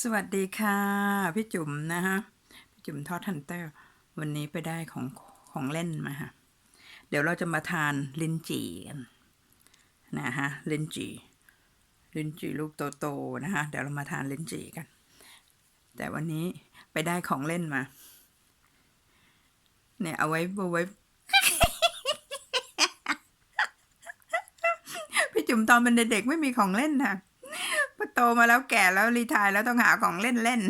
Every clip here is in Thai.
สวัสดีค่ะ พี่จุ๋มนะฮะ พี่จุ๋มทอดทันเตอร์ วันนี้ไปได้ของของเล่นมาฮะ เดี๋ยวเราจะมาทานลินจีกันนะฮะลินจีลินจีลูกโตๆนะฮะ เดี๋ยวเรามาทานลินจีกัน แต่วันนี้ไปได้ของเล่นมา เนี่ยเอาไว้เอาไว้ พี่จุ๋มตอนเป็นเด็กๆไม่มีของเล่นค่ะ โตมาแล้วแก่แล้วรีทายแล้วต้องหาของเล่นเล่น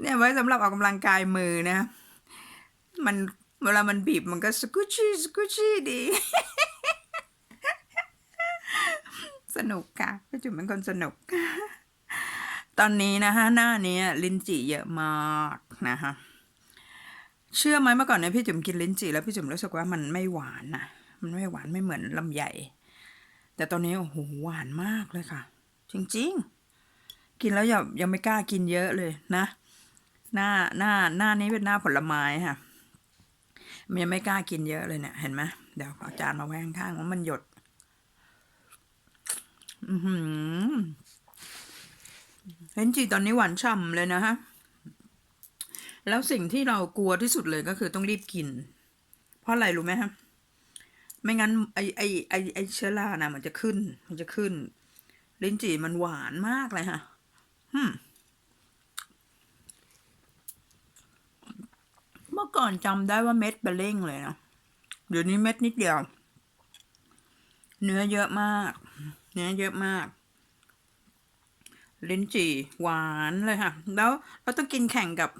เนี่ยไว้สำหรับออกกำลังกายมือนะ มันเวลามันบีบมันก็สกุชี่สกุชี่ดี สนุกค่ะพี่จุ๋มเป็นคนสนุก ตอนนี้นะคะหน้านี้ลิ้นจี่เยอะมากนะคะเชื่อไหมเมื่อก่อนเนี่ยพี่จุ๋มกินลิ้นจี่แล้วพี่จุ๋มรู้สึกว่ามันไม่หวานนะ มันไม่หวานไม่เหมือนลำไยแต่ตอนนี้โอ้โหหวานมากเลยค่ะ จริงๆ กินแล้วยังยังไม่กล้ากินเยอะเลยนะ หน้าหน้าหน้านี้เป็นหน้าผลไม้ค่ะมันยังไม่กล้ากินเยอะเลยเนี่ย เห็นไหมเดี๋ยวเอาจานมาไว้ข้างๆว่ามันหยด อือหือลิ้นจีตอนนี้หวานฉ่ำเลยนะฮะ แล้วสิ่งที่เรากลัวที่สุดเลยก็คือต้องรีบกิน เพราะอะไรรู้ไหมฮะ ไม่งั้นไอไอไอไอเชื้อรานะมันจะขึ้น มันจะขึ้น ลิ้นจี่มันหวานมากเลยค่ะฮึมเมื่อก่อนจำได้ว่าเม็ดเบลเล่งเลยนะเดี๋ยวนี้เม็ดนิดเดียว เนื้อเยอะมาก เนื้อเยอะมากลิ้นจี่หวานเลยค่ะ แล้วเราต้องกินแข่งกับ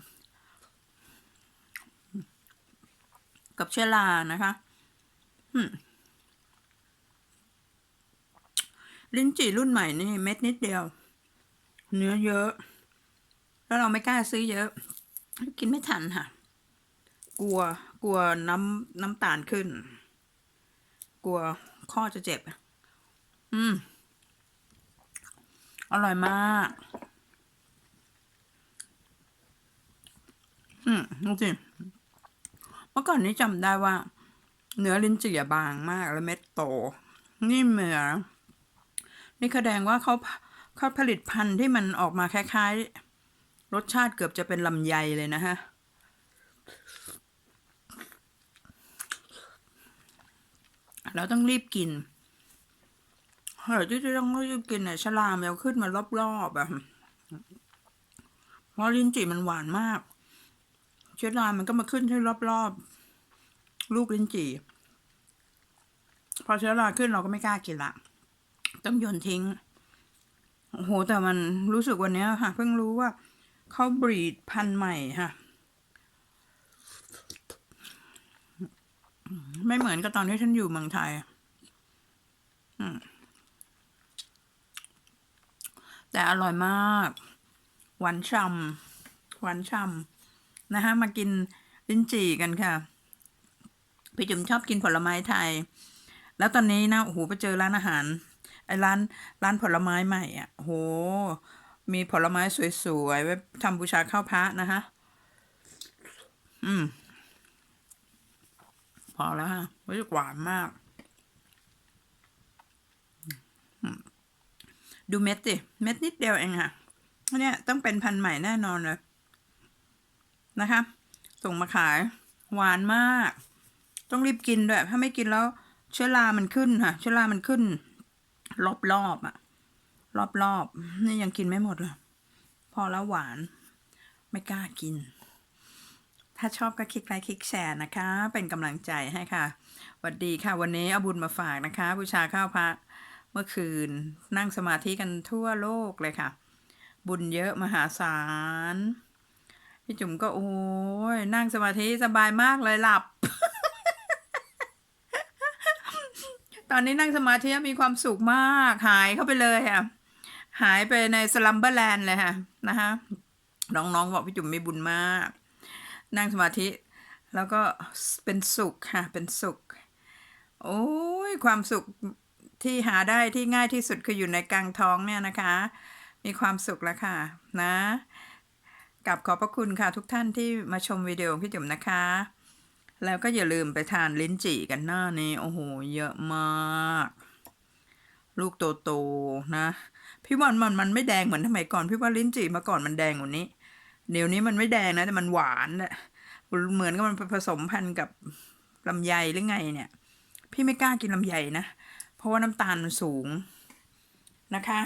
กับเชื้อรานะคะ ลิ้นจี่รุ่นใหม่นี่ เม็ดนิดเดียว เนื้อเยอะ แล้วเราไม่กล้าซื้อเยอะ กินไม่ทันค่ะ กลัว กลัวน้ำน้ำตาลขึ้น กลัวข้อจะเจ็บ อืม อร่อยมาก อืมดูสิเมื่อก่อนนี้จำได้ว่า เนื้อลิ้นจี่บางมากแล้วเม็ดโต นี่เหมือนี่แสดงว่าเขาเขาผลิตพันธุ์ที่มันออกมาคล้ายๆ รสชาติเกือบจะเป็นลำไยเลยนะฮะ เราต้องรีบกินเฮ้ยที่ต้องรีบกินเนี่ยฉลามมันขึ้นมารอบๆอะเพราะลิ้นจี่มันหวานมากเชื้อรามันก็มาขึ้นที่รอบๆ ลูกลิ้นจี่ พอเชื้อราขึ้นเราก็ไม่กล้ากินละต้องโยนทิ้ง โอ้โห แต่มันรู้สึกวันนี้ค่ะ เพิ่งรู้ว่าเขาบรีดพันธุ์ใหม่ค่ะ ไม่เหมือนกับตอนที่ฉันอยู่เมืองไทย แต่อร่อยมาก หวานฉ่ำหวานฉ่ำนะคะมากินลิ้นจี่กันค่ะ พี่จุ๋มชอบกินผลไม้ไทย แล้วตอนนี้นะโอ้โหไปเจอร้านอาหารไอ้ร้านร้านผลไม้ใหม่อะโห มีผลไม้สวยๆไว้ทำบูชาข้าวพระนะคะ อืม พอแล้วค่ะรู้สึกหวานมาก ดูเม็ดสิเม็ดนิดเดียวเองค่ะเนี่ยต้องเป็นพันธุ์ใหม่แน่นอนเลยนะคะ ส่งมาขาย หวานมาก ต้องรีบกินด้วย ถ้าไม่กินแล้ว เชื้อรามันขึ้นค่ะ เชื้อรามันขึ้น รอบๆอบอะรอบๆนี่ยังกินไม่หมดเลยพอแล้วหวาน ไม่กล้ากิน ถ้าชอบก็คลิกไลค์คลิกแชร์นะคะ เป็นกำลังใจให้ค่ะสวัสดีค่ะ วันนี้เอาบุญมาฝากนะคะ บูชาข้าวพระเมื่อคืนนั่งสมาธิกันทั่วโลกเลยค่ะ บุญเยอะมหาศาลพี่จุ๋มก็โอ้ยนั่งสมาธิสบายมากเลยหลับ ตอนนี้นั่งสมาธิมีความสุขมาก หายเข้าไปเลยค่ะ หายไปในสลัมเบอร์แลนด์เลยค่ะนะคะน้องๆบอกพี่จุ๋มมีบุญมาก นั่งสมาธิ แล้วก็เป็นสุขค่ะ เป็นสุข โอ้ยความสุขที่หาได้ที่ง่ายที่สุดคืออยู่ในกลางท้องเนี่ยนะคะ มีความสุขแล้วค่ะ นะกับขอบพระคุณค่ะทุกท่านที่มาชมวิดีโอพี่จุ๋มนะคะ แล้วก็อย่าลืมไปทานลิ้นจี่กันหน้านี้ โอ้โห เยอะมาก ลูกโตๆนะ พี่ว่ามันมันไม่แดงเหมือนสมัยก่อนพี่ว่าลิ้นจี่เมื่อก่อนมันแดงกว่านี้ เดี๋ยวนี้มันไม่แดงนะแต่มันหวานแหละเหมือนกับมันผสมพันธุ์กับลำไยหรือไงเนี่ย พี่ไม่กล้ากินลำไยนะ เพราะว่าน้ำตาลมันสูงนะคะ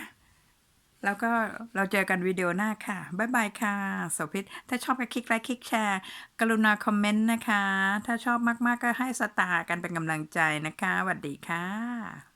แล้วก็เราเจอกันวิดีโอหน้าค่ะ บ๊ายบายค่ะโสภิตถ้าชอบก็คลิกไลค์คลิกแชร์ กรุณาคอมเมนต์นะคะ ถ้าชอบมาก ๆ ก็ให้สตาร์กันเป็นกำลังใจนะคะสวัสดีค่ะ